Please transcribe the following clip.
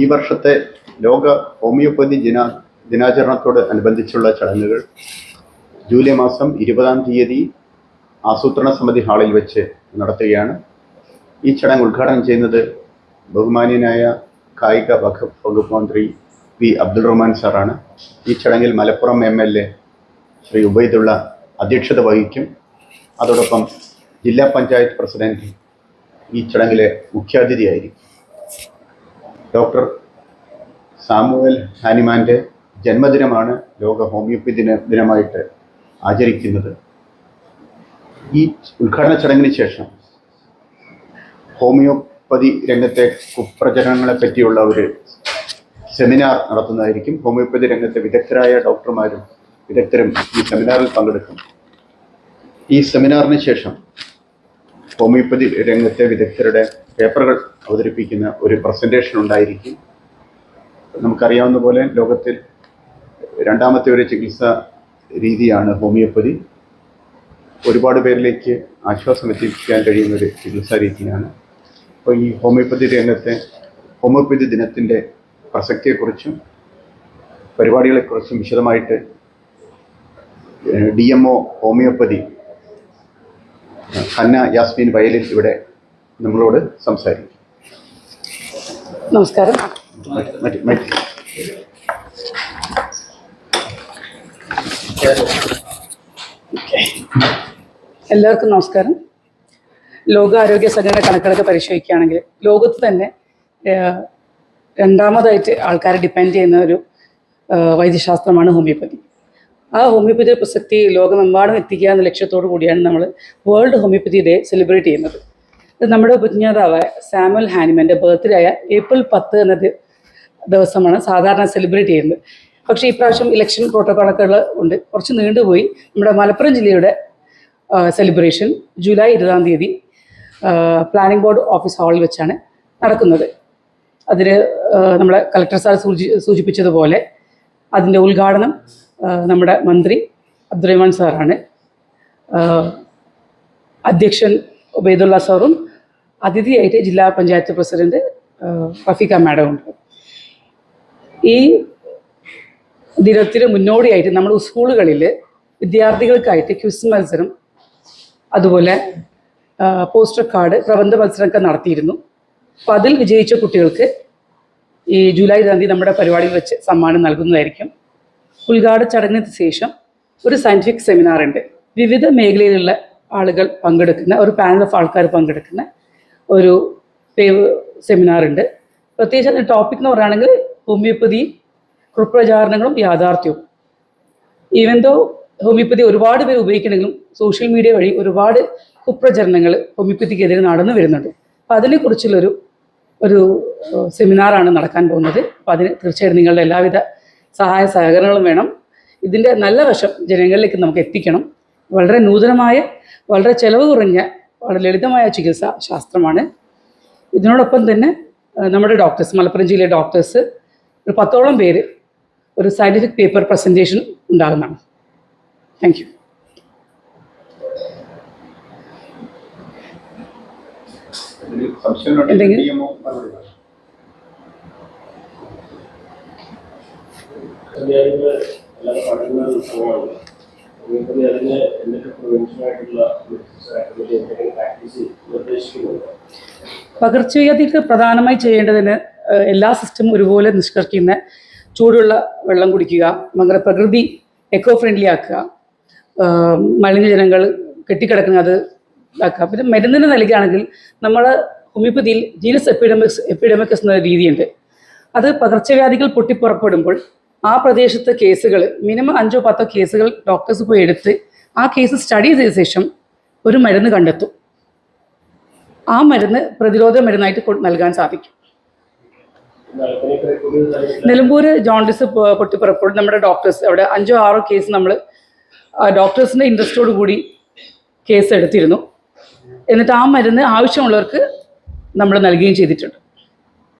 ഈ വർഷത്തെ ലോക ഹോമിയോപ്പതി ദിനാ ദിനാചരണത്തോട് അനുബന്ധിച്ചുള്ള ചടങ്ങുകൾ ജൂലൈ മാസം ഇരുപതാം തീയതി ആസൂത്രണ സമിതി ഹാളിൽ വെച്ച് നടത്തുകയാണ്. ഈ ചടങ്ങ് ഉദ്ഘാടനം ചെയ്യുന്നത് ബഹുമാന്യനായ കായിക വകുപ്പ് വകുപ്പ് മന്ത്രി പി അബ്ദുൾ റഹ്മാൻ സാറാണ്. ഈ ചടങ്ങിൽ Malappuram M L A Shri Ubaidulla അധ്യക്ഷത വഹിക്കും. അതോടൊപ്പം ജില്ലാ പഞ്ചായത്ത് പ്രസിഡന്റ് ഈ ചടങ്ങിലെ മുഖ്യാതിഥിയായിരിക്കും. ഡോക്ടർ സാമുവൽ ഹാനിമാന്റെ ജന്മദിനമാണ് ലോക ഹോമിയോപ്പതി ദിന ദിനമായിട്ട് ആചരിക്കുന്നത്. ഈ ഉദ്ഘാടന ചടങ്ങിന് ശേഷം ഹോമിയോപ്പതി രംഗത്തെ കുപ്രചരണങ്ങളെ പറ്റിയുള്ള ഒരു സെമിനാർ നടത്തുന്നതായിരിക്കും. ഹോമിയോപ്പതി രംഗത്തെ വിദഗ്ധരായ ഡോക്ടർമാരും വിദഗ്ധരും ഈ സെമിനാറിൽ പങ്കെടുക്കും. ഈ സെമിനാറിന് ശേഷം ഹോമിയോപ്പതി രംഗത്തെ വിദഗ്ധരുടെ പേപ്പറുകൾ അവതരിപ്പിക്കുന്ന ഒരു പ്രസന്റേഷൻ ഉണ്ടായിരിക്കും. നമുക്കറിയാവുന്ന പോലെ ലോകത്തിൽ രണ്ടാമത്തെ ഒരു ചികിത്സാ രീതിയാണ് ഹോമിയോപ്പതി ഒരുപാട് പേരിലേക്ക് ആശ്വാസം എത്തിക്കാൻ കഴിയുന്ന ഒരു ചികിത്സാ രീതിയാണ്. അപ്പോൾ ഈ ഹോമിയോപ്പതി രംഗത്തെ ഹോമിയോപ്പതി ദിനത്തിന്റെ പ്രസക്തിയെക്കുറിച്ചും പരിപാടികളെക്കുറിച്ചും വിശദമായിട്ട് D M O homoeopathy Hanna Yasmin Vayalil ഇവിടെ നമ്മളോട് സംസാരിക്കും. നമസ്കാരം. എല്ലാവർക്കും നമസ്കാരം. ലോകാരോഗ്യ സംഘടന കണക്കെടുത്ത് പരിശോധിക്കുകയാണെങ്കിൽ ലോകത്ത് തന്നെ രണ്ടാമതായിട്ട് ആൾക്കാരെ ഡിപ്പെൻഡ് ചെയ്യുന്ന ഒരു വൈദ്യശാസ്ത്രമാണ് ഹോമിയോപ്പതി. ആ ഹോമിയോപ്പതി പ്രസക്തി ലോകമെമ്പാടും എത്തിക്കുക എന്ന ലക്ഷ്യത്തോടു കൂടിയാണ് നമ്മൾ വേൾഡ് ഹോമിയോപ്പതി ഡേ സെലിബ്രേറ്റ് ചെയ്യുന്നത്. ഇത് നമ്മുടെ ഉപജ്ഞാതാവായ സാമുവൽ ഹാനിമന്റെ ബർത്ത്ഡേ ആയ ഏപ്രിൽ പത്ത് എന്ന ദിവസമാണ് സാധാരണ സെലിബ്രേറ്റ് ചെയ്യുന്നത്. പക്ഷേ ഇപ്രാവശ്യം ഇലക്ഷൻ പ്രോട്ടോക്കോളൊക്കെ ഉണ്ട്. കുറച്ച് നീണ്ടുപോയി. നമ്മുടെ മലപ്പുറം ജില്ലയുടെ സെലിബ്രേഷൻ ജൂലൈ ഇരുപതാം തീയതി പ്ലാനിംഗ് ബോർഡ് ഓഫീസ് ഹാളിൽ വെച്ചാണ് നടക്കുന്നത്. അതിന് നമ്മുടെ കളക്ടർ സാർ സൂചി സൂചിപ്പിച്ചതുപോലെ അതിന്റെ ഉദ്ഘാടനം നമ്മുടെ മന്ത്രി അബ്ദുറഹ്മാൻ സാറാണ്. അധ്യക്ഷൻ ഉബൈദുള്ള സാറും അതിഥിയായിട്ട് ജില്ലാ പഞ്ചായത്ത് പ്രസിഡന്റ് റഫീഖ മാഡം ഉണ്ട്. ഈ ദിനത്തിന് മുന്നോടിയായിട്ട് നമ്മൾ സ്കൂളുകളിൽ വിദ്യാർത്ഥികൾക്കായിട്ട് ക്വിസ് മത്സരം അതുപോലെ പോസ്റ്റർ കാർഡ് പ്രബന്ധ മത്സരമൊക്കെ നടത്തിയിരുന്നു. അപ്പോൾ അതിൽ വിജയിച്ച കുട്ടികൾക്ക് ഈ ജൂലൈ തീയതി നമ്മുടെ പരിപാടിയിൽ വെച്ച് സമ്മാനം നൽകുന്നതായിരിക്കും. ഉദ്ഘാടന ചടങ്ങിന് ശേഷം ഒരു സയന്റിഫിക് സെമിനാർ ഉണ്ട്. വിവിധ മേഖലയിലുള്ള ആളുകൾ പങ്കെടുക്കുന്ന ഒരു പാനൽ ഓഫ് ആൾക്കാർ പങ്കെടുക്കുന്ന ഒരു സെമിനാർ ഉണ്ട്. പ്രത്യേകിച്ച് അതിന്റെ ടോപ്പിക് എന്ന് പറയുകയാണെങ്കിൽ ഹോമിയോപ്പതി കുപ്രചാരണങ്ങളും യാഥാർത്ഥ്യവും. ഈവൻ ദോ ഹോമിയോപ്പതി ഒരുപാട് പേര് ഉപയോഗിക്കണമെങ്കിലും സോഷ്യൽ മീഡിയ വഴി ഒരുപാട് കുപ്രചരണങ്ങൾ ഹോമിയോപ്പതിക്കെതിരെ നടന്നു വരുന്നുണ്ട്. അപ്പം അതിനെക്കുറിച്ചുള്ളൊരു ഒരു സെമിനാറാണ് നടക്കാൻ പോകുന്നത്. അപ്പം അതിന് തീർച്ചയായിട്ടും നിങ്ങളുടെ എല്ലാവിധ സഹായ സഹകരണങ്ങളും വേണം. ഇതിന്റെ നല്ല വശം ജനങ്ങളിലേക്ക് നമുക്ക് എത്തിക്കണം. വളരെ നൂതനമായ വളരെ ചെലവ് കുറഞ്ഞ വളരെ ലളിതമായ ചികിത്സാ ശാസ്ത്രമാണ്. ഇതിനോടൊപ്പം തന്നെ നമ്മുടെ ഡോക്ടേഴ്സ് മലപ്പുറം ജില്ലയിലെ ഡോക്ടേഴ്സ് ഒരു പത്തോളം പേര് ഒരു സയന്റിഫിക് പേപ്പർ പ്രസന്റേഷൻ ഉണ്ടാകുന്നതാണ്. താങ്ക് യു എന്തെങ്കിലും? എല്ലാ പഠനങ്ങൾ ഉത്സവമാണ്. അതിന് എന്തൊക്കെ നിർദ്ദേശിക്കുന്നുണ്ട്? പകർച്ചവ്യാധിക്ക് പ്രധാനമായി ചെയ്യേണ്ടതിന് എല്ലാ സിസ്റ്റം ഒരുപോലെ നിഷ്കർഷിക്കുന്ന ചൂടുള്ള വെള്ളം കുടിക്കുക അങ്ങനെ പ്രകൃതി എക്കോ ഫ്രണ്ട്ലി ആക്കുക മലിനജനങ്ങൾ കെട്ടിക്കിടക്കുന്ന അത് ഇതാക്കുക. പിന്നെ മരുന്നിന് നൽകുകയാണെങ്കിൽ നമ്മൾ ഹോമിയോപ്പതിയിൽ ജീനസ് എപ്പിഡമിക്സ് എപ്പിഡമിക്സ് എന്ന രീതിയുണ്ട്. അത് പകർച്ചവ്യാധികൾ പൊട്ടിപ്പുറപ്പെടുമ്പോൾ ആ പ്രദേശത്തെ കേസുകൾ മിനിമം അഞ്ചോ പത്തോ കേസുകൾ ഡോക്ടേഴ്സ് പോയി എടുത്ത് ആ കേസ് സ്റ്റഡി ചെയ്ത ശേഷം ഒരു മരുന്ന് കണ്ടെത്തും. ആ മരുന്ന് പ്രതിരോധ മരുന്നായിട്ട് നൽകാൻ സാധിക്കും. നിലമ്പൂർ ജോണ്ടിസ് പൊട്ടിപ്പുറപ്പോൾ നമ്മുടെ ഡോക്ടേഴ്സ് അവിടെ അഞ്ചോ ആറോ കേസ് നമ്മൾ ഡോക്ടേഴ്സിന്റെ ഇൻട്രസ്റ്റോട് കൂടി കേസ് എടുത്തിരുന്നു. എന്നിട്ട് ആ മരുന്ന് ആവശ്യമുള്ളവർക്ക് നമ്മൾ നൽകുകയും ചെയ്തിട്ടുണ്ട്.